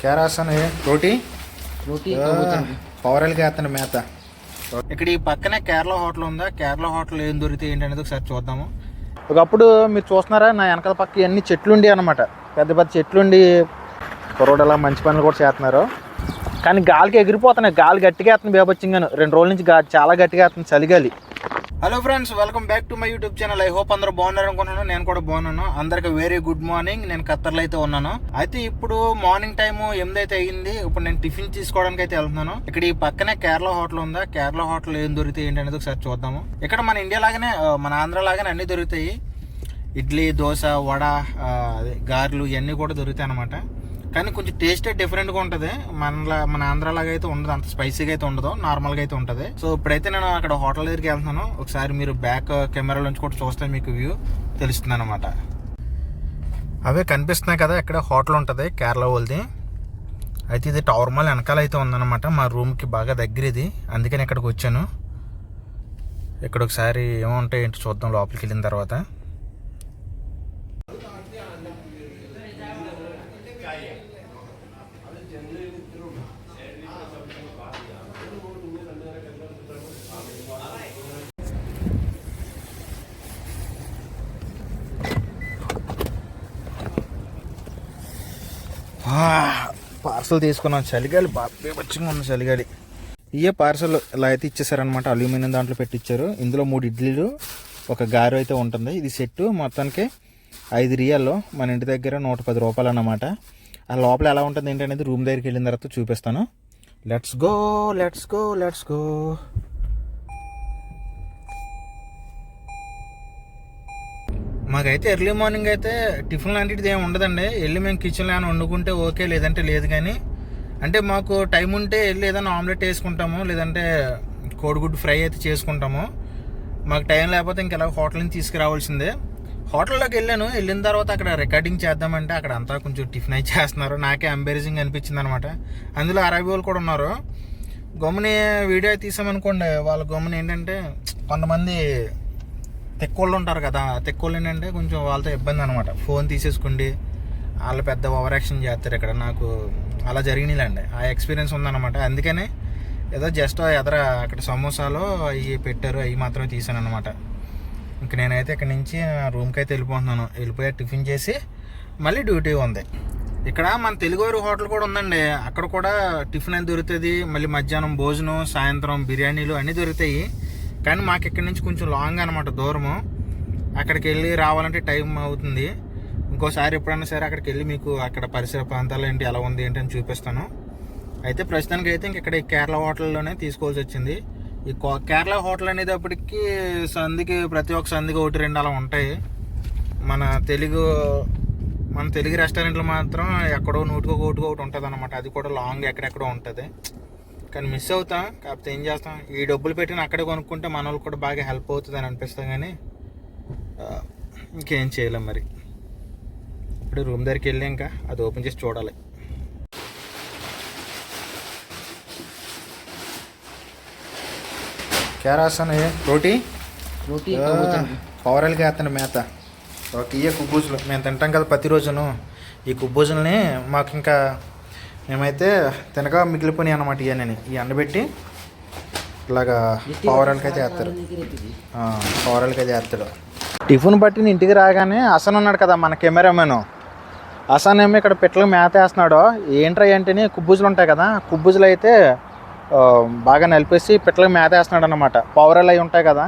కేరాసన్ రోటీ రోటీ power వెళ్ళి మేత ఇక్కడ ఈ పక్కనే కేరళ హోటల్ ఉందా? కేరళ హోటల్ ఏం దొరికితే ఏంటి అనేది ఒకసారి చూద్దాము. ఒకప్పుడు మీరు చూస్తున్నారా? నా వెనకాల పక్క ఇవన్నీ చెట్లుండి అనమాట పెద్ద పెద్ద చెట్లుండి కుర్రోడలా మంచి పనులు కూడా చేస్తున్నారు. కానీ గాలికి ఎగిరిపోతున్నాయి. గాలి గట్టిగా వేస్తుంది బేబొచ్చింగాను. రెండు రోజుల నుంచి చాలా గట్టిగా అతను చలిగాలి. Hello friends welcome back to my YouTube channel I hope అందరూ బాగున్నారు అనుకున్నాను నేను కూడా బాగున్నాను. అందరికి వెరీ గుడ్ మార్నింగ్ నేను ఖత్తర్లో అయితే ఉన్నాను. అయితే ఇప్పుడు మార్నింగ్ టైం ఎనిమిది అయితే అయ్యింది. ఇప్పుడు నేను టిఫిన్ తీసుకోవడానికి అయితే వెళ్తున్నాను. ఇక్కడ ఈ పక్కనే కేరళ హోటల్ ఉందా? కేరళ హోటల్ ఏం దొరుకుతాయి ఏంటి అనేది ఒకసారి చూద్దాము. ఇక్కడ మన ఇండియా లాగానే మన ఆంధ్ర లాగానే అన్ని దొరుకుతాయి. ఇడ్లీ దోశ వడ అదే గారెలు ఇవన్నీ కూడా దొరుకుతాయి అనమాట కానీ కొంచెం టేస్ట్ డిఫరెంట్గా ఉంటుంది. మనలా మన ఆంధ్రాలాగా అయితే ఉండదు. అంత స్పైసీగా అయితే ఉండదు. నార్మల్గా అయితే ఉంటుంది. సో ఇప్పుడైతే నేను అక్కడ హోటల్ దగ్గరికి వెళ్తున్నాను. ఒకసారి మీరు బ్యాక్ కెమెరా నుంచి కూడా చూస్తే మీకు వ్యూ తెలుస్తుంది అనమాట అవే కనిపిస్తున్నాయి కదా ఇక్కడ హోటల్ ఉంటుంది కేరళ వాళ్ళది. అయితే ఇది టవర్ మాల్ వెనకాల అయితే ఉందన్నమాట. మా రూమ్కి బాగా దగ్గర ఇది అందుకని ఇక్కడికి వచ్చాను. ఇక్కడ ఒకసారి ఏముంటాయి ఏంటి చూద్దాం లోపలికి వెళ్ళిన తర్వాత. పార్సల్ తీసుకున్నాం. చలిగాలి బాగా వచ్చింగా ఉంది చలిగాలి. ఇయే పార్సల్ ఇలా అయితే ఇచ్చేసారనమాట అల్యూమినియం దాంట్లో పెట్టించారు ఇందులో మూడు ఇడ్లీలు ఒక గారు అయితే ఉంటుంది. ఇది సెట్ మొత్తానికి ఐదు రియాల్లో మన ఇంటి దగ్గర నూట పది రూపాయలు అన్నమాట. ఆ లోపల ఎలా ఉంటుంది ఏంటనేది రూమ్ దగ్గరికి వెళ్ళిన తర్వాత చూపిస్తాను. Let's go let's go let's go మాకైతే ఎర్లీ మార్నింగ్ అయితే టిఫిన్ లాంటిది ఏమి ఉండదండి. వెళ్ళి మేము కిచెన్లో ఏమైనా వండుకుంటే ఓకే లేదంటే లేదు కానీ అంటే మాకు టైం ఉంటే వెళ్ళి ఏదైనా ఆమ్లెట్ వేసుకుంటాము లేదంటే కోడిగుడ్డు ఫ్రై అయితే చేసుకుంటాము. మాకు టైం లేకపోతే ఇంకెలా హోటల్ నుంచి తీసుకురావాల్సిందే. హోటల్లోకి వెళ్ళాను. వెళ్ళిన తర్వాత అక్కడ రికార్డింగ్ చేద్దామంటే అక్కడ అంతా కొంచెం టిఫిన్ అయితే చేస్తున్నారు. నాకే ఎంబేరసింగ్ అనిపించింది అనమాట అందులో అరబీ వాళ్ళు కూడా ఉన్నారు. గమ్ముని వీడియో తీసామనుకోండి వాళ్ళ గమ్ముని ఏంటంటే కొంతమంది తెక్కోళ్ళు ఉంటారు కదా తెక్కోళ్ళు ఏంటంటే కొంచెం వాళ్ళతో ఇబ్బంది అనమాట ఫోన్ తీసేసుకోండి వాళ్ళు పెద్ద ఓవర్ యాక్షన్ చేస్తారు ఇక్కడ. నాకు అలా జరిగినాయిలండి ఆ ఎక్స్పీరియన్స్ ఉందన్నమాట. అందుకనే ఏదో జస్ట్ ఎదర అక్కడ సమోసాలో అవి పెట్టారు అవి మాత్రమే తీసాను అనమాట ఇంక నేనైతే ఇక్కడ నుంచి రూమ్కి అయితే వెళ్ళిపోతున్నాను. వెళ్ళిపోయి టిఫిన్ చేసి మళ్ళీ డ్యూటీ ఉంది. ఇక్కడ మన తెలుగువారి హోటల్ కూడా ఉందండి. అక్కడ కూడా టిఫిన్ అని దొరుకుతుంది. మళ్ళీ మధ్యాహ్నం భోజనం సాయంత్రం బిర్యానీలు అన్నీ దొరుకుతాయి. కానీ మాకు ఇక్కడి నుంచి కొంచెం లాంగ్ అనమాట దూరము. అక్కడికి వెళ్ళి రావాలంటే టైం అవుతుంది. ఇంకోసారి ఎప్పుడైనా సరే అక్కడికి వెళ్ళి మీకు అక్కడ పరిసర ప్రాంతాలు ఏంటి ఎలా ఉంది ఏంటి అని చూపిస్తాను. అయితే ప్రస్తుతానికి అయితే ఇంక ఇక్కడ ఈ కేరళ హోటల్లోనే తీసుకోవాల్సి వచ్చింది. ఈ కో- కేరళ హోటల్ అనేటప్పటికి సంధికి ప్రతి ఒక్క సంధికి ఒకటి రెండు అలా ఉంటాయి. మన తెలుగు మన తెలుగు రెస్టారెంట్లు మాత్రం ఎక్కడో నూటికో ఒకటికో ఒకటి ఉంటుంది అనమాట అది కూడా లాంగ్ ఎక్కడెక్కడో ఉంటుంది. కానీ మిస్ అవుతాం కాకపోతే ఏం చేస్తాం? ఈ డబ్బులు పెట్టిన అక్కడే కొనుక్కుంటే మన వాళ్ళు కూడా బాగా హెల్ప్ అవుతుంది అని అనిపిస్తాం కానీ ఇంకేం చేయలేం మరి. ఇప్పుడు రూమ్ దగ్గరికి వెళ్ళి ఇంకా అది ఓపెన్ చేసి చూడాలి. కేరాసన్ రోటీ? రోటీ పౌరలకి వేస్తాను మేత. ఒక ఇయ్య కుబ్బూజులు. మేము తింటాం కదా ప్రతిరోజును. ఈ కుబ్బూజుల్ని మాకు ఇంకా మేమైతే తినగా మిగిలిపోయినాయి అనమాట ఇవన్నీ ఈ ఎండబెట్టి ఇలాగా పౌరాలకి అయితే వేస్తారు ఆ, పౌరాలకి అయితే వేస్తాడు టిఫిన్ పట్టిన ఇంటికి రాగానే అసన్ ఉన్నాడు కదా మన కెమెరామెన్. అసన్ ఏమో ఇక్కడ పిట్టలకు మేత వేస్తున్నాడు. ఏంట్రా ఏంటని కుబ్బుజులు ఉంటాయి కదా కుబ్బుజులు అయితే బాగా నలిపేసి పిట్టలకు మేత వేస్తున్నాడు అనమాట పౌరాలు అవి ఉంటాయి కదా.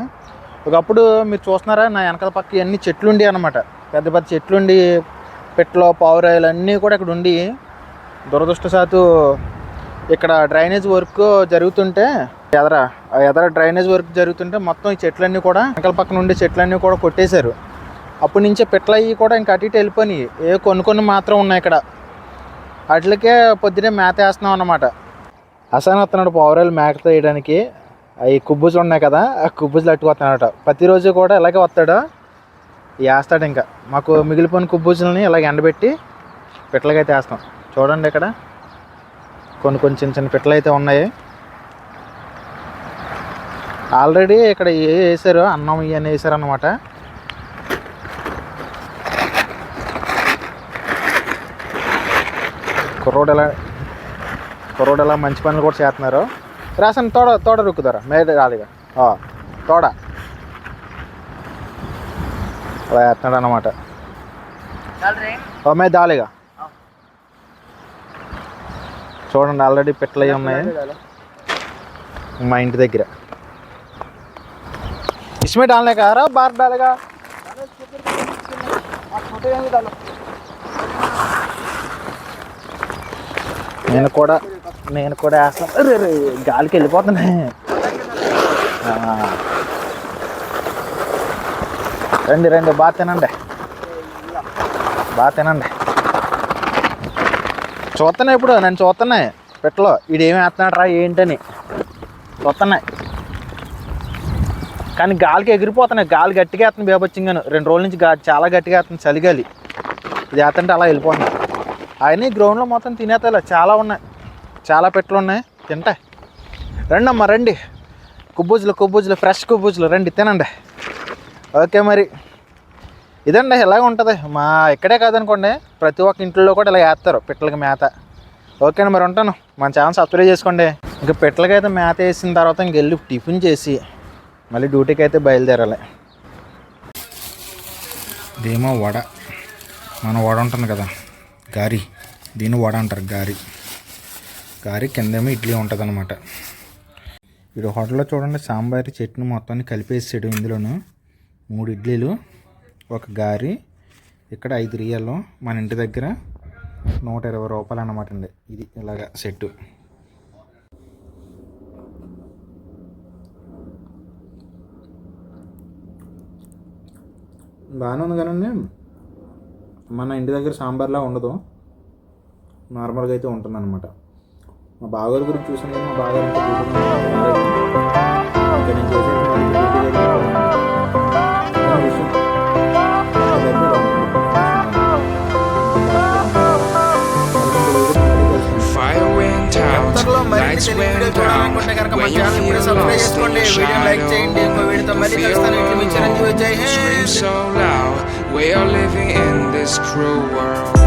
ఒకప్పుడు మీరు చూస్తున్నారా నా వెనకాల పక్క ఇవన్నీ చెట్లుండి అనమాట పెద్ద పెద్ద చెట్లుండి పిట్టలు పావురాయలు అన్నీ కూడా ఇక్కడ ఉండి దురదృష్టశాత్తు ఇక్కడ డ్రైనేజ్ వర్క్ జరుగుతుంటే ఎదర ఆ ఎదర డ్రైనేజ్ వర్క్ జరుగుతుంటే మొత్తం ఈ చెట్లన్నీ కూడా వెనకల పక్కన ఉండే చెట్లన్నీ కూడా కొట్టేశారు. అప్పటి నుంచే పిట్లయ్యి కూడా ఇంకా అటు ఇటు వెళ్ళిపోయినాయి. ఏ కొన్ని కొన్ని మాత్రం ఉన్నాయి ఇక్కడ. వాటికే పొద్దునే మేత వేస్తున్నాం అన్నమాట. అసాన్ వస్తున్నాడు పావురాలు మేకత వేయడానికి అవి కుబ్బుజులు ఉన్నాయి కదా ఆ కుబ్బుజులు అట్టుకొస్తున్నాడట. ప్రతిరోజు కూడా ఇలాగే వస్తాడు. వేస్తాడు ఇంకా. మాకు మిగిలిపోయిన కుబ్బుజులని ఇలాగ ఎండబెట్టి పిట్లకైతే వేస్తాం. చూడండి ఇక్కడ. కొన్ని కొన్ని చిన్న చిన్న పిట్టలు అయితే ఉన్నాయి. ఆల్రెడీ ఇక్కడ ఏ వేసారు అన్నం ఇవన్నీ వేసారు అనమాట కుర్రోడు ఎలా కుర్రోడు ఎలా మంచి పనులు కూడా చేస్తున్నారు. రాసన్ తోడ తోడ రుక్కుతారా? మీద రాదుగా ఆ, తోడ. అలా వేస్తున్నాడు అనమాట మీద దాలిగా. చూడండి ఆల్రెడీ పిట్టలు అవి ఉన్నాయి మా ఇంటి దగ్గర इसमें डालने का रहा बाहर डालेगा నేను కూడా నేను కూడా వేస్తాను అరే, అరే, గాలికి వెళ్ళిపోతున్నాయి ఆ. రండి రండి బాగా తినండి బాగా తినండి చూస్తున్నాయి ఇప్పుడు నన్ను చూస్తున్నాయి పెట్టలో ఈడేమి వేస్తున్నాడు రా ఏంటని. చూస్తున్నాయి కానీ గాలికి ఎగిరిపోతున్నాయి. గాలి గట్టిగా వేస్తుంది బేపచ్చింగాను రెండు రోజుల నుంచి గా చాలా గట్టిగా వేస్తుంది చలిగాలి. ఇది వేస్తుంటే అలా వెళ్ళిపోతుంది. ఆయన ఈ గ్రౌండ్లో మొత్తం తినేతలే. చాలా ఉన్నాయి. చాలా పెట్టలు ఉన్నాయి. తింటాయి రండి రండి. కుబ్బూజులు కుబ్బూజులు ఫ్రెష్ కుబ్బూజులు. రండి తినండి. ఓకే మరి. ఇదండి ఇలాగ ఉంటుంది. మా ఇక్కడే కాదనుకోండి ప్రతి ఒక్క ఇంట్లో కూడా ఇలా వేస్తారు పిట్టలకి మేత. ఓకే అండి మరి ఉంటాను. మన ఛానల్ సబ్స్క్రైబ్ చేసుకోండి. ఇంకా పిట్టలకి అయితే మేత వేసిన తర్వాత ఇంక వెళ్ళి టిఫిన్ చేసి మళ్ళీ డ్యూటీకి అయితే బయలుదేరాలి. ఇదేమో వడ. మన వడ ఉంటుంది కదా గారి. దీన్ని వడ అంటారు గారి. గారి కిందేమో ఇడ్లీ ఉంటుంది అనమాట వీడు హోటల్లో చూడండి సాంబార్ చట్నీ మొత్తాన్ని కలిపేసాడు ఇందులోను. మూడు ఇడ్లీలు. ఒక గారి. ఇక్కడ ఐదు రియాలు. మన ఇంటి దగ్గర నూట ఇరవై రూపాయలు అన్నమాట అండి. ఇది ఇలాగ సెట్టు. బాగానే ఉంది కదండి. మన ఇంటి దగ్గర సాంబార్లా ఉండదు. నార్మల్గా అయితే ఉంటుంది అనమాట మా బాగోలు గురించి చూసాను కానీ మా బావగారు when you the so loud. We are living in this cruel world.